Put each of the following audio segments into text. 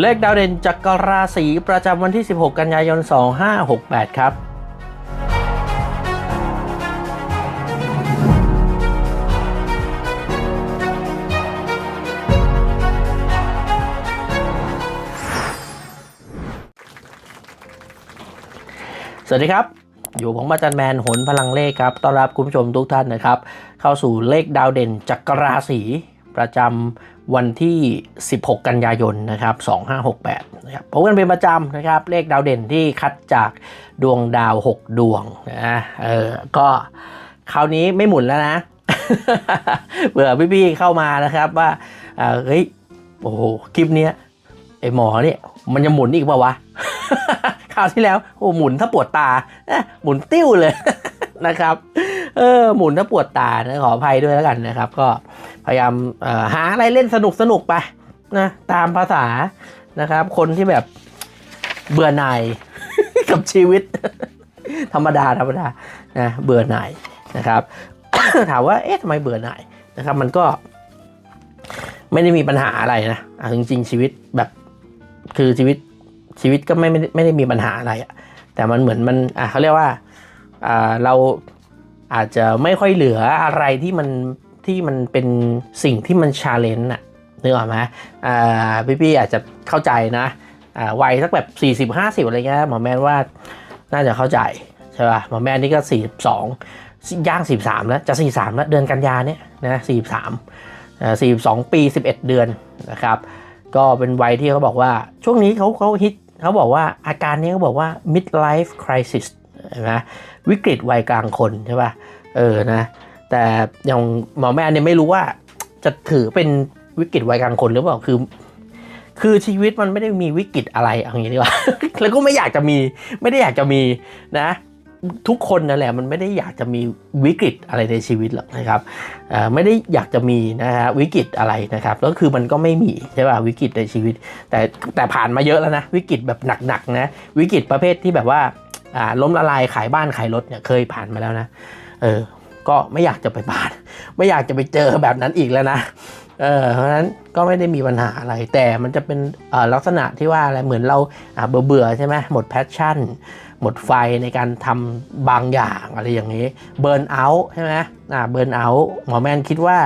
เลขดาวเด่นจักรราศีประจำวันที่ 16 กันยายน 2568 ครับ สวัสดีครับ อยู่ผมอาจารย์แมนหนพลังเลขครับ ต้อนรับคุณผู้ชมทุกท่านนะครับ เข้าสู่เลขดาวเด่นจักรราศี ประจำวันที่ 16 กันยายนนะครับ 2568 นะครับพบกันเป็นประจำนะครับ เลขดาวเด่นที่คัดจากดวงดาว 6 ดวงนะเออก็คราวนี้ไม่หมุนแล้วนะเผื่อพี่ๆเข้ามานะครับว่าเฮ้ยโอ้โหคลิปเนี้ยไอหมอเนี่ยมันจะหมุนอีกป่าวะคราวที่แล้วโอ้หมุนถ้าปวดตาหมุนติ้วเลยนะครับ เออหมุนถ้าปวดตานะขออภัยด้วยแล้วกันนะครับ ก็พยายามหาอะไรเล่นสนุกสนุกไปนะตามภาษานะครับ คนที่แบบเบื่อหน่ายกับชีวิต ธรรมดาธรรมดานะเบื่อหน่ายนะครับ ถามว่าเอ๊ะทำไมเบื่อหน่ายนะครับ มันก็ไม่ได้มีปัญหาอะไรนะอะจริงๆชีวิตแบบคือชีวิตชีวิตก็ไม่ไม่ได้ไม่ได้มีปัญหาอะไรอะแต่มันเหมือนมันอะเขาเรียกว่าอ่าเรา อาจจะไม่ค่อยเหลืออะไรที่มันที่มันเป็นสิ่งที่มันชาเลนจ์อะนึกออกไหมอ่าพี่ๆอาจจะเข้าใจนะอ่าวัยสักแบบ 40 50 อะไรเงี้ยหมอแมนว่าน่าจะเข้าใจใช่ป่ะหมอแมนนี่ก็ 42 ย่าง 43 แล้วจะ 43 แล้วเดือนกันยาเนี่ยนะ43อ่า42 ปี 11 เดือนนะครับ ก็เป็นวัยที่เขาบอกว่าช่วงนี้เขาเขาฮิตเขาบอกว่าอาการนี้เขาบอกว่า midlife crisis ใช่ไหมวิกฤตวัยกลางคนใช่ป่ะเออนะแต่อย่างหมอแม่เนี่ยไม่รู้ว่าจะถือเป็นวิกฤตวัยกลางคนหรือเปล่าคือ คือชีวิตมันไม่ได้มีวิกฤตอะไรอย่างนี้ดีกว่าแล้วก็ไม่อยากจะมีไม่ได้อยากจะมีนะ ทุกคนนั่นแหละมันไม่ได้อยากจะมีวิกฤตอะไรในชีวิตหรอกนะครับไม่ได้อยากจะมีนะฮะวิกฤตอะไรนะครับแล้วคือมันก็ไม่มีใช่ป่ะวิกฤตในชีวิต แต่แต่ผ่านมาเยอะแล้วนะวิกฤตแบบหนักๆนะวิกฤตประเภทที่แบบว่า ล้มละลายขายบ้านขายรถเนี่ยเคยผ่านมาแล้วนะ เออ ก็ไม่อยากจะไปผ่าน ไม่อยากจะไปเจอแบบนั้นอีกแล้วนะ เออ เพราะฉะนั้นก็ไม่ได้มีปัญหาอะไร แต่มันจะเป็นลักษณะที่ว่าอะไร เหมือนเราเบื่อเบื่อใช่ไหมหมดแพชชั่น หมดไฟในการทำบางอย่างอะไรอย่างนี้ เบิร์นเอาท์ใช่ไหมอ่า เบิร์นเอาท์หมอแมนคิดว่า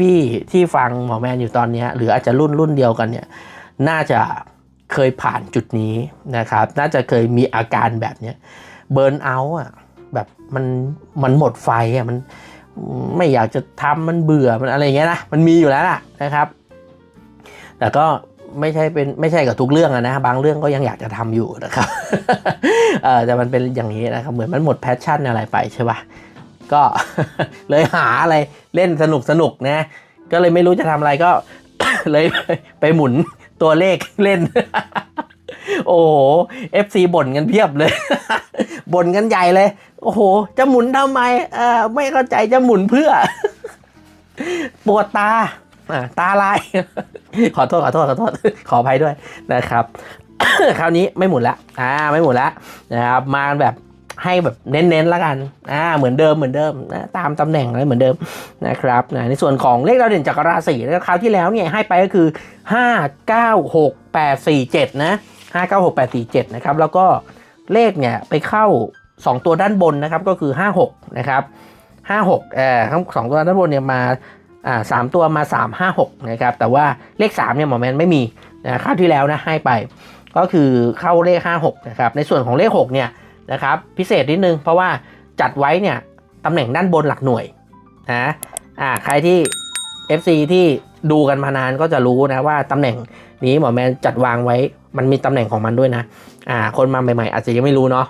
พี่ๆที่ฟังหมอแมนอยู่ตอนนี้หรืออาจจะรุ่นรุ่นเดียวกันเนี่ย น่าจะ เคยผ่านจุดนี้นะครับ น่าจะเคยมีอาการแบบเนี้ยเบิร์นเอาท์อะแบบมันมันหมดไฟอะมันไม่อยากจะทำมันเบื่อมันอะไรอย่างเงี้ยนะมันมีอยู่แล้วล่ะนะครับ แต่ก็ไม่ใช่เป็นไม่ใช่กับทุกเรื่องอะนะบางเรื่องก็ยังอยากจะทำอยู่นะครับเออแต่มันเป็นอย่างนี้นะครับเหมือนมันหมดแพชชั่นอะไรไปใช่ป่ะก็เลยหาอะไรเล่นสนุกสนุกนะ ก็เลยไม่รู้จะทำอะไรก็เลยไปหมุน ตัวเลขเล่น โอ้โห FC บ่นกันเพียบเลย บ่นกันใหญ่เลย โอ้โห จะหมุนทำไมเออไม่เข้าใจจะหมุนเพื่อ ปวดตาอ่าตาลาย ขอโทษขอโทษขอโทษ ขออภัยด้วยนะครับ คราวนี้ไม่หมุนละอ่าไม่หมุนละนะครับ มาแบบ ให้แบบเน้นๆแล้วกันอ่าเหมือนเดิมเหมือนเดิมนะตามตำแหน่งอะไรเหมือนเดิมนะครับนะในส่วนของเลขดาวเด่นจักรราศีนะครับคราวที่แล้วเนี่ยให้ไปก็คือ 5 9 6 8 4 7 นะ 5 9 6 8 4 7 นะครับ แล้วก็เลขเนี่ยไปเข้า 2 ตัวด้านบนนะครับก็คือ 5 6 นะครับ 5 6เอ่อทั้งสองตัวด้านบนเนี่ยมาอ่าสามตัวมา 3 5 6 นะครับ แต่ว่าเลข 3 เนี่ยหมอแมนไม่มีนะคราวที่แล้วนะให้ไป ก็คือเข้าเลข 5 6 นะครับ ในส่วนของเลข 6 เนี่ย นะครับพิเศษนิดนึงเพราะว่าจัดไว้เนี่ยตำแหน่งด้านบนหลักหน่วยนะอ่าใครที่ FC ที่ดูกันมานานก็จะรู้นะว่าตำแหน่งนี้หมอแมนจัดวางไว้ มันมีตำแหน่งของมันด้วยนะอ่าคนมาใหม่ๆ อาจจะยังไม่รู้เนาะ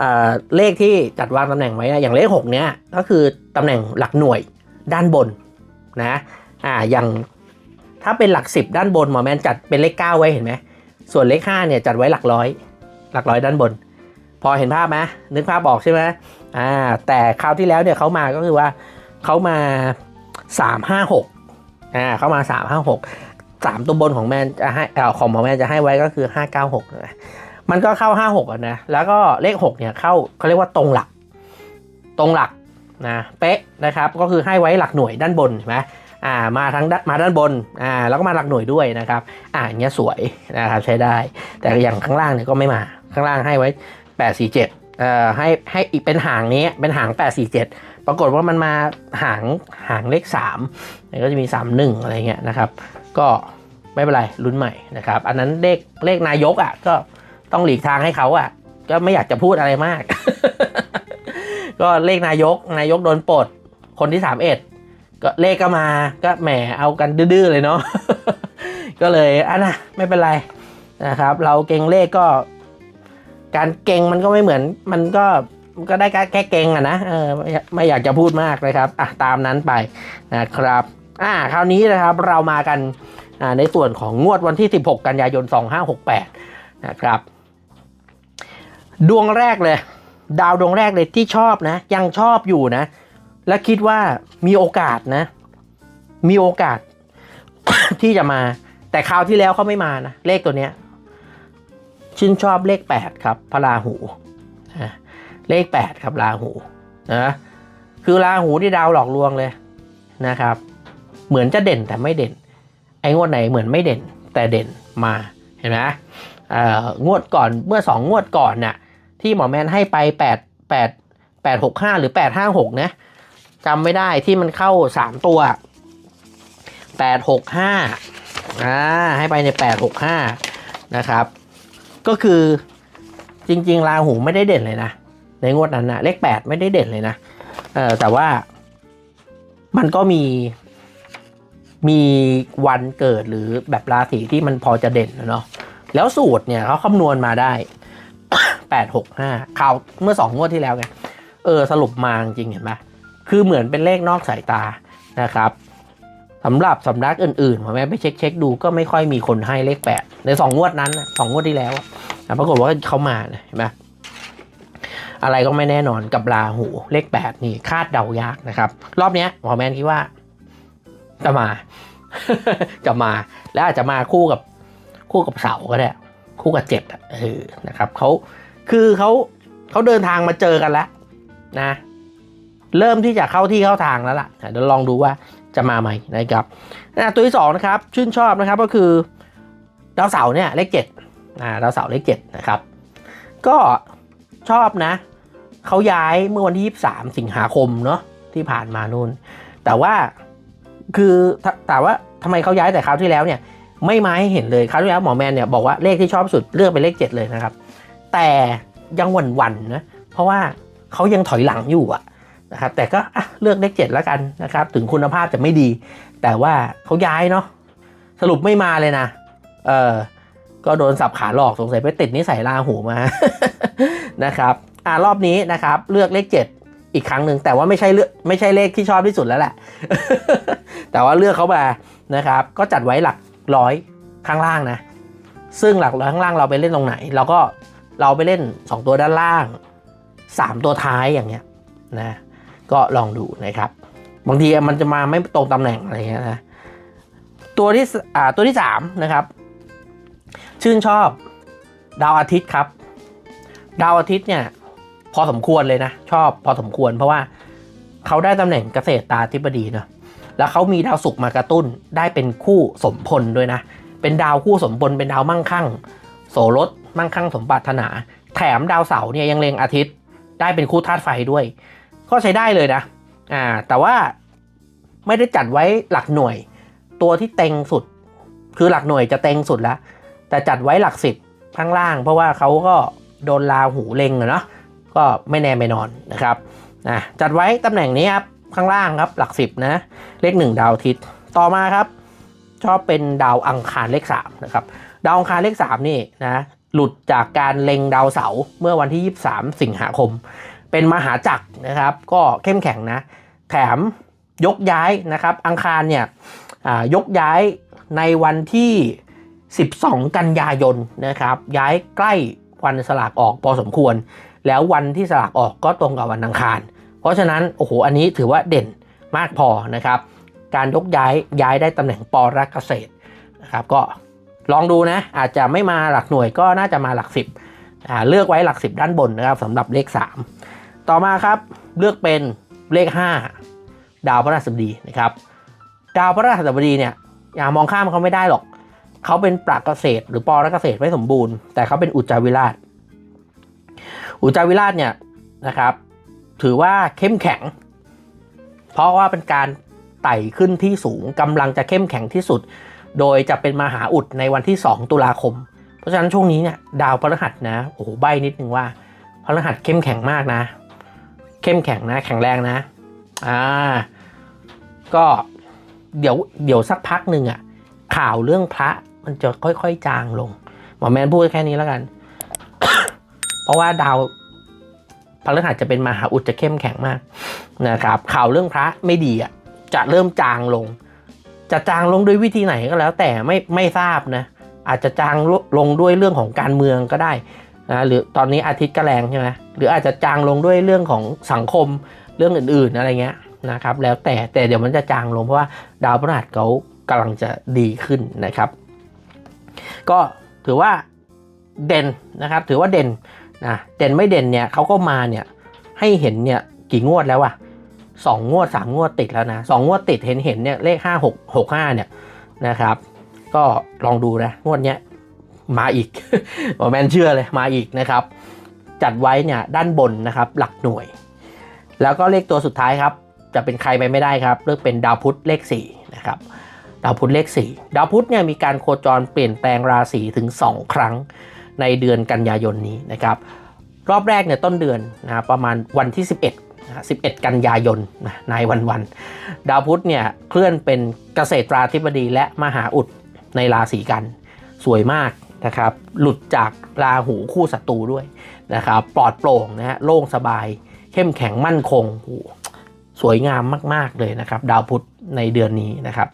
อ่าเลขที่จัดวางตำแหน่งไว้นะอย่างเลข 6 เนี้ยก็คือตำแหน่งหลักหน่วยด้านบนนะอ่าอย่างถ้าเป็นหลัก 10 ด้านบนหมอแมนจัดเป็นเลข 9 ไว้เห็นไหมส่วนเลข5เนี่ยจัดไว้หลักร้อย หลักร้อยด้านบน พอเห็นภาพไหมนึกภาพออกใช่ไหมอ่าแต่คราวที่แล้วเนี่ยเขามาก็คือว่าเขามา 3 5 6อ่าเขามา 3 5 6 3 ตัวบนของแมนจะให้เอ่อของหมอแมนจะให้ไว้ก็คือ 5 9 6นะมันก็เข้า 5 6อะนะ แล้วก็เลข 6 เนี่ยเข้าเขาเรียกว่าตรงหลัก ตรงหลักนะเป๊ะนะครับ ก็คือให้ไว้หลักหน่วยด้านบนเห็นไหม อ่ามาทั้งมาด้านบนอ่าแล้วก็มาหลักหน่วยด้วยนะครับอ่าอย่างเงี้ยสวยนะครับใช้ได้ แต่อย่างข้างล่างเนี่ยก็ไม่มาข้างล่างให้ไว้ 847เอ่อให้ให้อีกเป็นหางนี้เป็นหาง 847 ปรากฏว่ามันมาหางหางเลข3เนี่ยก็จะมี 31 อะไรเงี้ยนะครับ ก็ไม่เป็นไรรุ่นใหม่นะครับ อันนั้นเลขเลขนายกอะก็ต้องหลีกทางให้เขาอะก็ไม่อยากจะพูดอะไรมาก ก็เลขนายกนายกโดนปลดคนที่ 31 ก็เลขก็มาก็แหมเอากันดื้อๆเลยเนาะก็เลยอะนะไม่เป็นไรนะครับ เราเก่งเลขก็ การเก่งมันก็ไม่เหมือน มันก็ก็ได้แค่เก่งอะนะเออไม่ไม่อยากจะพูดมากนะครับอะตามนั้นไปนะครับอ่าคราวนี้นะครับเรามากันอ่าในส่วนของงวดวันที่ 16 กันยายน 2568 นะครับ ดวงแรกเลย ดาวดวงแรกเลยที่ชอบนะ ยังชอบอยู่นะ และคิดว่ามีโอกาสนะ มีโอกาส ที่จะมา แต่คราวที่แล้วเขาไม่มานะ เลขตัวเนี้ยชื่นชอบเลข 8 ครับ พระราหูนะเลข 8 ครับราหูนะคือราหูที่ดาวหลอกลวงเลยนะครับ เหมือนจะเด่นแต่ไม่เด่น ไอ้งวดไหนเหมือนไม่เด่น แต่เด่นมาเห็นไหมอ่องวดก่อนเมื่อ 2 งวดก่อนน่ะที่หมอแมนให้ไป 8 8 8 6 5 หรือ 8 5 6นะ จำไม่ได้ที่มันเข้า3ตัว8 6 5อ่าให้ไปใน8 6 5นะครับ ก็คือจริงๆราหูไม่ได้เด่นเลยนะ ในงวดนั้นนะเลขแปดไม่ได้เด่นเลยนะเออแต่ว่ามันก็มีมีวันเกิดหรือแบบราศีที่มันพอจะเด่นนะเนาะแล้วสูตรเนี่ยเขาคำนวณมาได้แปดหกห้าข่าวเมื่อสองงวดที่แล้วไงเออสรุปมาจริงเห็นไหม คือเหมือนเป็นเลขนอกสายตานะครับสำหรับสำนักอื่นๆผมแม่ไปเช็คเช็คดูก็ไม่ค่อยมีคนให้เลขแปดในสองงวดนั้นสองงวดที่แล้วปรากฏว่าเขามานะเห็นไหมอะไรก็ไม่แน่นอนกับราหูเลขแปดนี่คาดเดายากนะครับ รอบนี้หมอแมนคิดว่าจะมา จะมา แล้วอาจจะมาคู่กับคู่กับเสาก็ได้ คู่กับเจ็ดอะเออนะครับเขาคือเขาเขาเดินทางมาเจอกันแล้วนะ เริ่มที่จะเข้าที่เข้าทางแล้วล่ะเดี๋ยวลองดูว่าจะมาไหมนะครับอะตัวที่สองนะครับชื่นชอบนะครับก็คือดาวเสาร์เนี่ยเลขเจ็ดดาวเสาร์เลขเจ็ดนะครับ ก็ชอบนะเขาย้ายเมื่อวันที่ 23 สิงหาคมเนาะที่ผ่านมานู่น แต่ว่าคือแต่ว่าทำไมเขาย้ายแต่คราวที่แล้วเนี่ย ไม่มาให้เห็นเลยคราวที่แล้วหมอแมนเนี่ยบอกว่าเลขที่ชอบสุดเลือกเป็นเลข 7 เลยนะครับ แต่ยังหวั่นหวั่นๆนะเพราะว่าเขายังถอยหลังอยู่อะ นะครับแต่ก็เลือกเลข7แล้วกันนะครับถึงคุณภาพจะไม่ดี แต่ว่าเขาย้ายเนาะสรุปไม่มาเลยนะเออก็โดนสับขาหลอกสงสัยไปติดนิสัยลาหูมานะครับอ่ารอบนี้นะครับเลือกเลข7อีกครั้งหนึ่งแต่ว่าไม่ใช่เลือกไม่ใช่เลขที่ชอบที่สุดแล้วแหละ แต่ว่าเลือกเขามานะครับ ก็จัดไว้หลักร้อยข้างล่างนะ ซึ่งหลักร้อยข้างล่างเราไปเล่นตรงไหน เราก็เราไปเล่น 2 ตัวด้านล่าง 3 ตัวท้ายอย่างเงี้ยนะ ก็ลองดูนะครับ บางทีมันจะมาไม่ตรงตำแหน่งอะไรเงี้ยนะตัวที่อ่าตัวที่สามนะครับ ชื่นชอบดาวอาทิตย์ครับ ดาวอาทิตย์เนี่ยพอสมควรเลยนะ ชอบพอสมควรเพราะว่าเขาได้ตำแหน่งเกษตรตาธิบดีเนอะแล้วเขามีดาวศุกร์มากระตุ้นได้เป็นคู่สมพลด้วยนะ เป็นดาวคู่สมพลเป็นดาวมั่งคั่ง โสรสมั่งคั่งสมปรารถนา แถมดาวเสาร์เนี่ยยังเลงอาทิตย์ได้เป็นคู่ธาตุไฟด้วย ก็ใช้ได้เลยนะ อ่า แต่ว่าไม่ได้จัดไว้หลักหน่วย ตัวที่เต็งสุด คือหลักหน่วยจะเต็งสุดแล้ว แต่จัดไว้หลักสิบข้างล่าง เพราะว่าเขาก็โดนลาหูเล็งอะเนาะ ก็ไม่แน่ไม่นอนนะครับนะจัดไว้ตำแหน่งนี้ครับข้างล่างครับหลักสิบนะ เลขหนึ่งดาวอาทิตย์ต่อมาครับ ชอบเป็นดาวอังคารเลขสามนะครับดาวอังคารเลขสามนี่นะหลุดจากการเล็งดาวเสาร์เมื่อวันที่ 23 สิงหาคม เป็นมหาจักรนะครับ ก็เข้มแข็งนะ แถมยกย้ายนะครับ อังคารเนี่ยยกย้ายในวันที่ 12 กันยายนนะครับ ย้ายใกล้วันสลากออกพอสมควร แล้ววันที่สลากออกก็ตรงกับวันอังคาร เพราะฉะนั้นโอ้โหอันนี้ถือว่าเด่นมากพอนะครับ การยกย้ายย้ายได้ตำแหน่งปรักเกษตรนะครับ ก็ลองดูนะอาจจะไม่มาหลักหน่วยก็น่าจะมาหลักสิบ เลือกไว้หลักสิบด้านบนนะครับสำหรับเลข 3 ต่อมาครับเลือกเป็นเลข 5 ดาวพระราชบดีนะครับ ดาวพระราชบดีเนี่ยอย่ามองข้ามเขาไม่ได้หรอก เขาเป็นปรากเกษตร หรือปอรักเกษตรไม่สมบูรณ์ แต่เขาเป็นอุจจาวิราช อุจจาวิราชเนี่ยนะครับ ถือว่าเข้มแข็ง เพราะว่าเป็นการไต่ขึ้นที่สูงกำลังจะเข้มแข็งที่สุด โดยจะเป็นมหาอุดในวันที่ 2 ตุลาคม เพราะฉะนั้นช่วงนี้เนี่ยดาวพฤหัสนะโอ้โหใบนิดนึงว่าพฤหัสเข้มแข็งมากนะ เข้มแข็งนะ แข็งแรงนะอ่าก็เดี๋ยวเดี๋ยวสักพักหนึ่งอะข่าวเรื่องพระมันจะค่อย ๆ จางลงหมอแมนพูดแค่นี้แล้วกัน เพราะว่าดาวพฤหัสจะเป็นมหาอุดจะเข้มแข็งมากนะครับ ข่าวเรื่องพระไม่ดีอะจะเริ่มจางลง จะจางลงด้วยวิธีไหนก็แล้วแต่ไม่ไม่ทราบนะ อาจจะจางลงด้วยเรื่องของการเมืองก็ได้นะหรือตอนนี้อาทิตย์ก็แรงใช่ไหมหรืออาจจะจางลงด้วยเรื่องของสังคมเรื่องอื่นๆอะไรเงี้ยนะครับแล้วแต่แต่เดี๋ยวมันจะจางลงเพราะว่าดาวพฤหัสเขากำลังจะดีขึ้นนะครับ ก็ถือว่าเด่นนะครับ ถือว่าเด่นนะเด่นไม่เด่นเนี่ยเขาก็มาเนี่ยให้เห็นเนี่ยกี่งวดแล้วอะสองงวดสามงวดติดแล้วนะสองงวดติดเห็นเห็นเนี่ยเลขห้าหกหกห้าเนี่ยนะครับ ก็ลองดูนะงวดเนี้ยมาอีกหมอแมนเชื่อเลยมาอีกนะครับ จัดไว้เนี่ยด้านบนนะครับ หลักหน่วย แล้วก็เลขตัวสุดท้ายครับ จะเป็นใครไปไม่ได้ครับ เลือกเป็นดาวพุธเลข4นะครับดาวพุธเลข 4 ดาวพุธเนี่ยมีการโคจรเปลี่ยนแปลงราศีถึง 2 ครั้งในเดือนกันยายนนี้นะครับรอบแรกเนี่ยต้นเดือนนะประมาณวันที่ 11นะ11 กันยายนนะนวันวัน ดาวพุธเนี่ยเคลื่อนเป็นเกษตราธิบดีและมหาอุด ในราศีกัน สวยมากนะครับ หลุดจากราหูคู่ศัตรูด้วยนะครับ ปลอดโปร่งนะฮะโล่งสบาย เข้มแข็งมั่นคงสวยงามมาก ๆ เลยนะครับ ดาวพุธในเดือนนี้นะครับ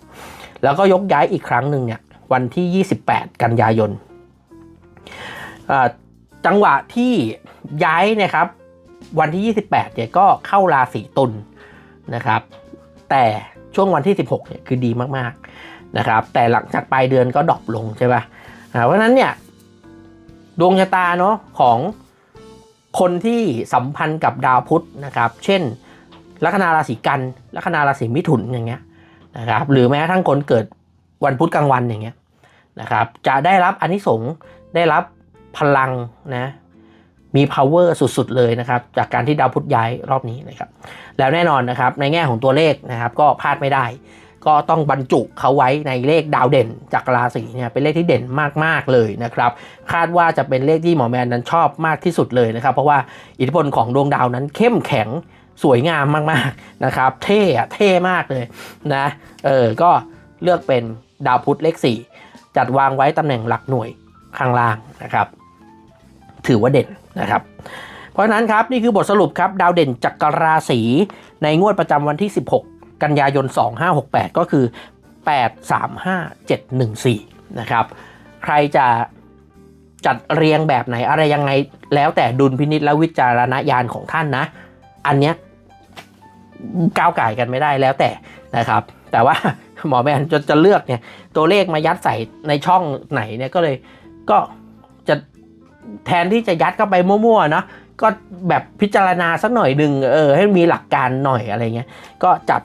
แล้วก็ยกย้ายอีกครั้งหนึ่งเนี่ยวันที่ 28 กันยายนจังหวะที่ย้ายนะครับ วันที่ 28เนี่ยก็เข้าราศีตุลนะครับ แต่ช่วงวันที่ 16เนี่ยคือดีมาก ๆ นะครับแต่หลังจากปลายเดือนก็ดรอปลงใช่ปะ่ะเพราะฉะนั้นเนี่ยดวงชะตาเนาะของคนที่สัมพันธ์กับดาวพุธนะครับ เช่น ลัคนาราศีกันลัคนาราศีมิถุนอย่างเงี้ยนะครับหรือแม้ทั่งคนเกิดวันพุธกลางวันอย่างเงี้ยนะครับจะได้รับอานิสงส์ได้รับพลังนะมี power สุดๆ เลยนะครับ จากการที่ดาวพุธย้ายรอบนี้นะครับ แล้วแน่นอนนะครับในแง่ของตัวเลขนะครับก็พลาดไม่ได้ ก็ต้องบรรจุเขาไว้ในเลขดาวเด่นจากราศีเนี่ยเป็นเลขที่เด่นมากๆเลยนะครับคาดว่าจะเป็นเลขที่หมอแมนนั้นชอบมากที่สุดเลยนะครับ เพราะว่าอิทธิพลของดวงดาวนั้นเข้มแข็งสวยงามมากๆนะครับ เท่อะเท่มากเลยนะเออก็เลือกเป็นดาวพุธเลข 4 จัดวางไว้ตำแหน่งหลักหน่วยข้างล่างนะครับ ถือว่าเด่นนะครับเพราะฉะนั้นครับนี่คือบทสรุปครับดาวเด่นจักรราศีในงวดประจำวันที่ 16 กันยายน 2568 ก็คือ 835714 นะครับ ใครจะจัดเรียงแบบไหนอะไรยังไงแล้วแต่ดุลพินิจและวิจารณญาณของท่านนะ อันเนี้ยก้าวไก่กันไม่ได้แล้วแต่นะครับ แต่ว่าหมอแมนจะจะเลือกเนี่ยตัวเลขมายัดใส่ในช่องไหนเนี่ยก็เลยก็จะแทนที่จะยัดเข้าไปมั่วๆเนาะก็แบบพิจารณาสักหน่อยหนึ่งเออให้มีหลักการหน่อยอะไรเงี้ยก็จัด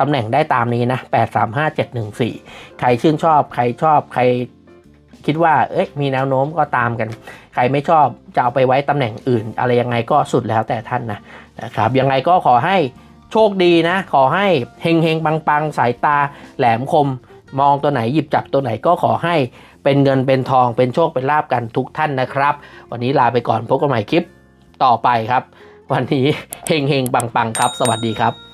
ตำแหน่งได้ตามนี้นะ8 3 5 7 1 4 ใครชื่นชอบ ใครชอบ ใครคิดว่า เอ้ยมีแนวโน้มก็ตามกัน ใครไม่ชอบจะเอาไปไว้ตำแหน่งอื่น อะไรยังไงก็สุดแล้วแต่ท่านนะนะครับ ยังไงก็ขอให้โชคดีนะ ขอให้เฮงเฮงปังปังสายตาแหลมคม มองตัวไหนหยิบจับตัวไหนก็ขอให้เป็นเงินเป็นทองเป็นโชคเป็นลาบกันทุกท่านนะครับ วันนี้ลาไปก่อนพบกันใหม่คลิปต่อไปครับ วันนี้เฮงเฮงปังปังครับ สวัสดีครับ